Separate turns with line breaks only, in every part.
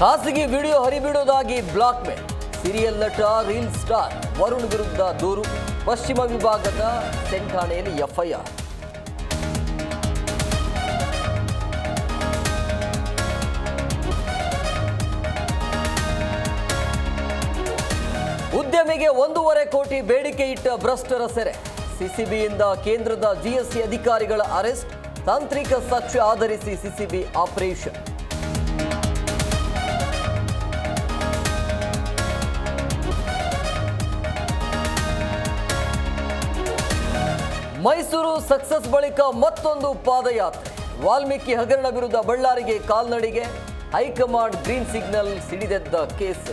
ಖಾಸಗಿ ವಿಡಿಯೋ ಹರಿಬಿಡೋದಾಗಿ blackmail. Serial ನಟ, ರೀಲ್ ಸ್ಟಾರ್ ವರುಣ್ ವಿರುದ್ಧ ದೂರು. ಪಶ್ಚಿಮ ವಿಭಾಗದ ಸೆಂಠಾಣೆಯಲ್ಲಿ ಎಫ್ಐಆರ್. ಉದ್ಯಮಿಗೆ ಒಂದೂವರೆ ಕೋಟಿ ಬೇಡಿಕೆ ಇಟ್ಟ ಭ್ರಷ್ಟರ ಸೆರೆ. ಸಿಸಿಬಿಯಿಂದ ಕೇಂದ್ರದ ಜಿಎಸ್ಟಿ ಅಧಿಕಾರಿಗಳ ಅರೆಸ್ಟ್. ತಾಂತ್ರಿಕ ಸಾಕ್ಷ್ಯ ಆಧರಿಸಿ ಸಿಸಿಬಿ ಆಪರೇಷನ್. ಮೈಸೂರು ಸಕ್ಸಸ್ ಬಳಿಕ ಮತ್ತೊಂದು ಪಾದಯಾತ್ರೆ. ವಾಲ್ಮೀಕಿ ಹಗರಣ ವಿರುದ್ಧ ಬಳ್ಳಾರಿಗೆ ಕಾಲ್ನಡಿಗೆ. ಹೈಕಮಾಂಡ್ ಗ್ರೀನ್ ಸಿಗ್ನಲ್ ಸಿಡಿದೆದ್ದ ಕೇಸ್.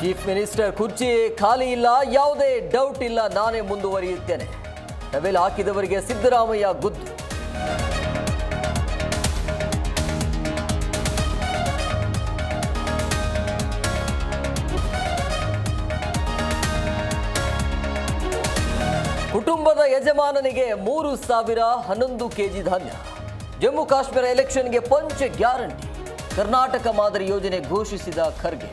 ಚೀಫ್ ಮಿನಿಸ್ಟರ್ ಕುರ್ಚಿ ಖಾಲಿ ಇಲ್ಲ, ಯಾವುದೇ ಡೌಟ್ ಇಲ್ಲ, ನಾನೇ ಮುಂದುವರಿಯುತ್ತೇನೆ. ಟವೆಲ್ ಹಾಕಿದವರಿಗೆ ಸಿದ್ದರಾಮಯ್ಯ ಗುದ್ದು. ಕುಟುಂಬದ ಯಜಮಾನನಿಗೆ ಮೂರು ಸಾವಿರ ಹನ್ನೊಂದು ಕೆಜಿ ಧಾನ್ಯ. ಜಮ್ಮು ಕಾಶ್ಮೀರ ಎಲೆಕ್ಷನ್ಗೆ ಪಂಚ ಗ್ಯಾರಂಟಿ. ಕರ್ನಾಟಕ ಮಾದರಿ ಯೋಜನೆ ಘೋಷಿಸಿದ ಖರ್ಗೆ.